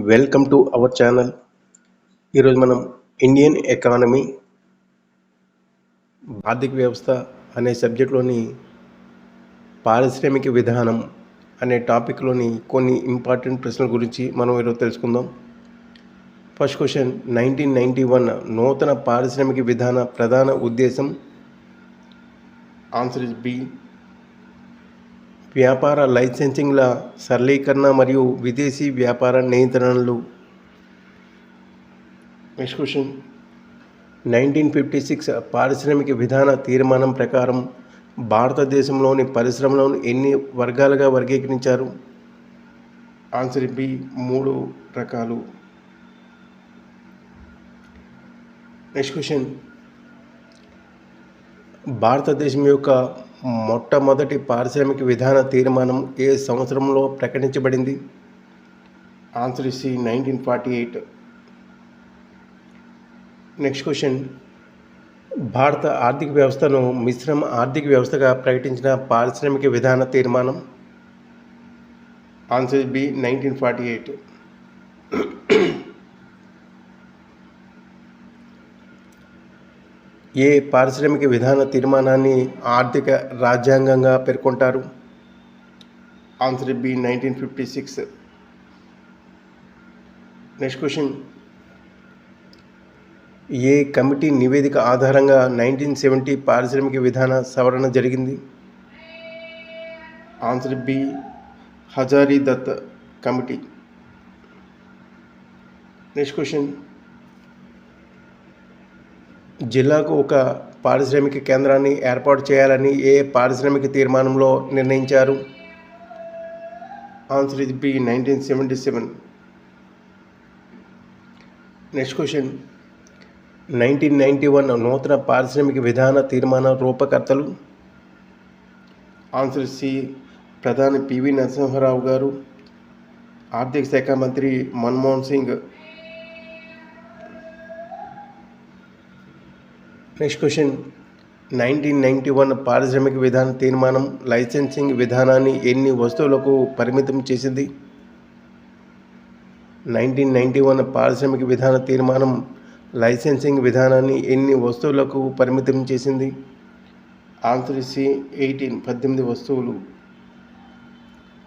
Welcome to our channel ఈరోజు మనం Indian economy ఆర్థిక వ్యవస్థ అనే సబ్జెక్ట్లోని పారిశ్రామిక విధానం అనే టాపిక్లోని కొన్ని ఇంపార్టెంట్ ప్రశ్నల గురించి మనం ఈరోజు తెలుసుకుందాం. First question nineteen ninety one నూతన పారిశ్రామిక విధాన ప్రధాన ఉద్దేశం? ఆన్సర్ ఇస్ బి వ్యాపార లైసెన్సింగ్ల సరళీకరణ మరియు విదేశీ వ్యాపార నియంత్రణలు. Next question. Nineteen fifty six పారిశ్రామిక విధాన తీర్మానం ప్రకారం భారతదేశంలోని పరిశ్రమలను ఎన్ని వర్గాలుగా వర్గీకరించారు? ఆన్సర్ బి మూడు రకాలు. Next question. భారతదేశం యొక్క మొట్టమొదటి పారిశ్రామిక విధాన తీర్మానం ఏ సంవత్సరంలో ప్రకటించబడింది? Answer is nineteen forty eight next question భారత ఆర్థిక వ్యవస్థను మిశ్రమ ఆర్థిక వ్యవస్థగా ప్రకటించిన పారిశ్రామిక విధాన తీర్మానం? Answer B nineteen forty eight ఏ పారిశ్రామిక విధాన తీర్మానాన్ని ఆర్థిక రాజ్యాంగంగా పేర్కొంటారు? Answer B nineteen fifty six next question ఏ కమిటీ నివేదిక ఆధారంగా నైన్టీన్ సెవెంటీ పారిశ్రామిక విధాన సవరణ జరిగింది? Answer B Hazari Dutt committee. Next question జిల్లాకు ఒక పారిశ్రామిక కేంద్రాన్ని ఏర్పాటు చేయాలని ఏ పారిశ్రామిక తీర్మానంలో నిర్ణయించారు? ఆన్సర్ ఇది B nineteen seventy seven next question nineteen ninety one నూతన పారిశ్రామిక విధాన తీర్మాన రూపకర్తలు? ఆన్సర్ సి ప్రధాని పివి నరసింహారావు గారు. ఆర్థిక శాఖ మంత్రి Manmohan Singh next question nineteen ninety one పారిశ్రామిక విధాన తీర్మానం లైసెన్సింగ్ విధానాన్ని ఎన్ని వస్తువులకు పరిమితం చేసింది? నైన్టీన్ నైంటీ వన్ పారిశ్రామిక విధాన తీర్మానం లైసెన్సింగ్ విధానాన్ని ఎన్ని వస్తువులకు పరిమితం చేసింది? ఆన్సర్ సి ఎయిటీన్ పద్దెనిమిది వస్తువులు.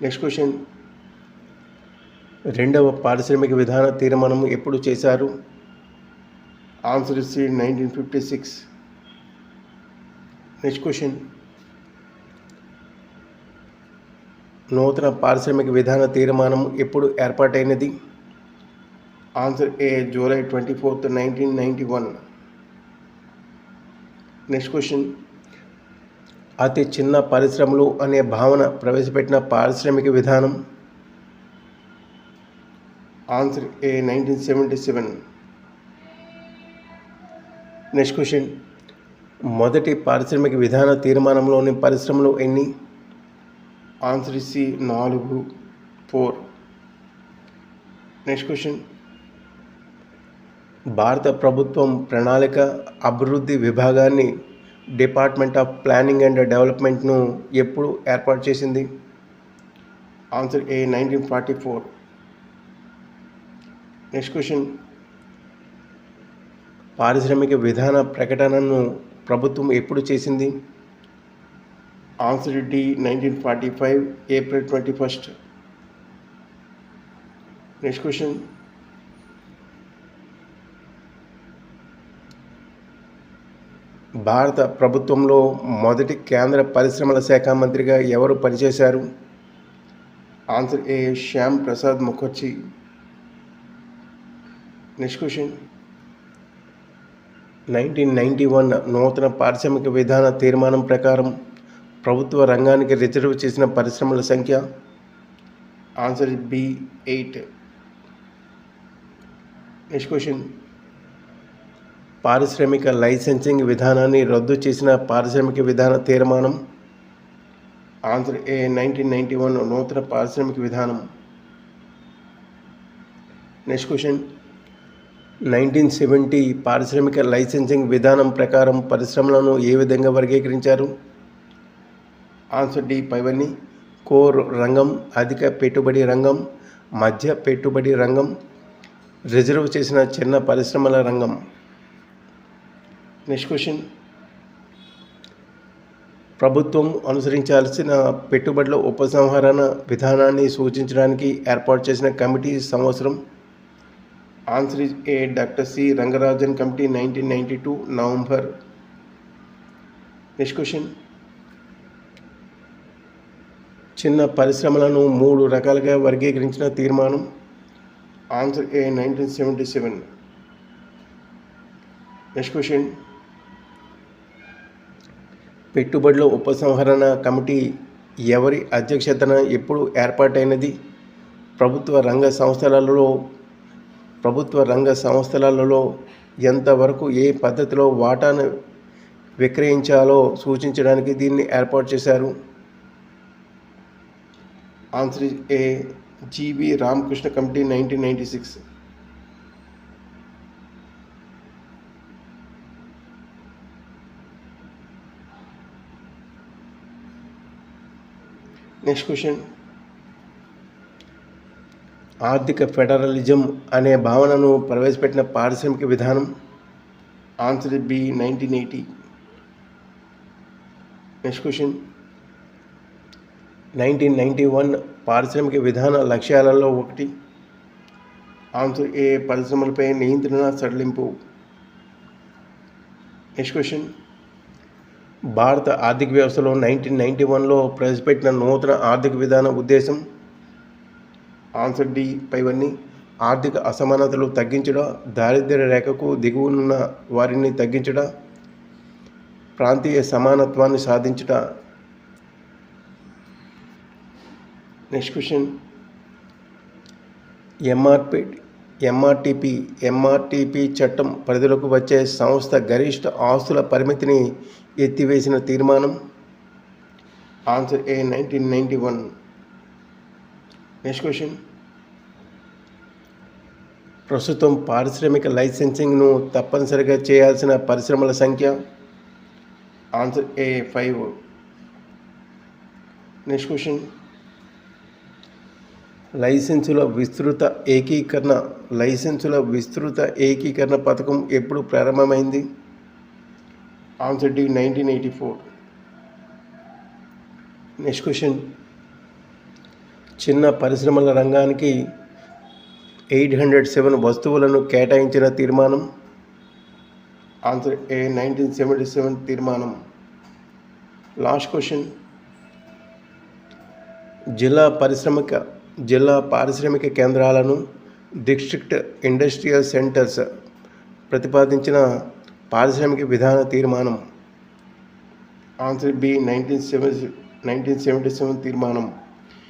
నెక్స్ట్ క్వశ్చన్ రెండవ పారిశ్రామిక విధాన తీర్మానం ఎప్పుడు చేశారు? Answer is nineteen fifty six. Next question నూతన పారిశ్రామిక విధాన తీర్మానం ఎప్పుడు ఏర్పాటైనది? Answer A July twenty fourth nineteen ninety one. Next question అతి చిన్న పరిశ్రమలు అనే భావన ప్రవేశపెట్టిన పారిశ్రామిక విధానం? Answer A nineteen seventy seven. Next question మొదటి పారిశ్రామిక విధాన తీర్మానంలోని పరిశ్రమలు ఎన్ని? ఆన్సర్ సి నాలుగు ఫోర్ నెక్స్ట్ క్వశ్చన్ భారత ప్రభుత్వం ప్రణాళిక అభివృద్ధి విభాగాన్ని డిపార్ట్మెంట్ ఆఫ్ ప్లానింగ్ అండ్ డెవలప్మెంట్ను ఎప్పుడు ఏర్పాటు చేసింది? Answer A nineteen forty four next question పారిశ్రామిక విధాన ప్రకటనను ప్రభుత్వం ఎప్పుడు చేసింది? Answer D nineteen forty five April twenty first. Next question భారత ప్రభుత్వంలో మొదటి కేంద్ర పరిశ్రమల శాఖ మంత్రిగా ఎవరు పనిచేశారు? Answer A Shyam Prasad Mukherjee. Next question nineteen ninety one నూతన పారిశ్రామిక విధాన తీర్మానం ప్రకారం ప్రభుత్వ రంగానికి రిజర్వ్ చేసిన పరిశ్రమల సంఖ్య answer B eight. Next question. పారిశ్రామిక లైసెన్సింగ్ విధానాన్ని రద్దు చేసిన పారిశ్రామిక విధాన తీర్మానం. Answer A nineteen ninety one నూతన పారిశ్రామిక విధానం. Next question. నైన్టీన్ సెవెంటీ పారిశ్రామిక లైసెన్సింగ్ విధానం ప్రకారం పరిశ్రమలను ఏ విధంగా వర్గీకరించారు? ఆన్సర్ డి పైవన్నీ. కోర్ రంగం అధిక పెట్టుబడి రంగం మధ్య పెట్టుబడి రంగం రిజర్వ్ చేసిన చిన్న పరిశ్రమల రంగం. Next question. ప్రభుత్వం అనుసరించాల్సిన పెట్టుబడుల ఉపసంహరణ విధానాన్ని సూచించడానికి ఏర్పాటు చేసిన కమిటీ సంవత్సరం answer is A doctor C Rangarajan committee nineteen ninety two November. Next question చిన్న పరిశ్రమలను మూడు రకాలుగా వర్గీకరించిన తీర్మానం. Answer A nineteen seventy seven. Next question పెట్టుబడుల ఉపసంహరణ కమిటీ ఎవరి అధ్యక్షతన ఎప్పుడు ఏర్పాటైనది? ప్రభుత్వ రంగ సంస్థలలో ప్రభుత్వ రంగ సంస్థలలో ఎంతవరకు ఏ పద్ధతిలో వాటాను విక్రయించాలో సూచించడానికి దీన్ని ఏర్పాటు చేశారు. Answer A. GB Ramakrishna committee nineteen ninety six. Next question. ఆర్థిక ఫెడరలిజం అనే భావనను ప్రవేశపెట్టిన పారిశ్రామిక విధానం answer B nineteen eighty. Next question nineteen ninety one పారిశ్రామిక విధాన లక్ష్యాలలో ఒకటి. ఆన్సర్ ఏ పరిశ్రమలపై నియంత్రణ సడలింపు. నెక్స్ట్ క్వశ్చన్ భారత ఆర్థిక వ్యవస్థలో నైన్టీన్ నైంటీ వన్లో ప్రవేశపెట్టిన నూతన ఆర్థిక విధాన ఉద్దేశం ఆన్సర్ డి పైవన్నీ ఆర్థిక అసమానతలు తగ్గించడం దారిద్ర్య రేఖకు దిగువనున్న వారిని తగ్గించడం ప్రాంతీయ సమానత్వాన్ని సాధించుట. Next question. MRP MRTP MRTP చట్టం పరిధిలోకి వచ్చే సంస్థ గరిష్ట ఆస్తుల పరిమితిని ఎత్తివేసిన తీర్మానం. Answer A nineteen ninety one. Next question ప్రస్తుతం పారిశ్రామిక లైసెన్సింగ్ను తప్పనిసరిగా చేయాల్సిన పరిశ్రమల సంఖ్య? Answer A five next question లైసెన్సుల విస్తృత ఏకీకరణ లైసెన్సుల విస్తృత ఏకీకరణ పథకం ఎప్పుడు ప్రారంభమైంది? Answer D nineteen eighty four next question చిన్న పరిశ్రమల రంగానికి ఎయిట్ హండ్రెడ్ సెవెన్ వస్తువులను కేటాయించిన తీర్మానం. Answer A nineteen seventy seven తీర్మానం. Last question. జిల్లా పరిశ్రమిక జిల్లా పారిశ్రామిక కేంద్రాలను డిస్ట్రిక్ట్ ఇండస్ట్రియల్ సెంటర్స్ ప్రతిపాదించిన పారిశ్రామిక విధాన తీర్మానం. Answer B nineteen seven nineteen seventy seven తీర్మానం.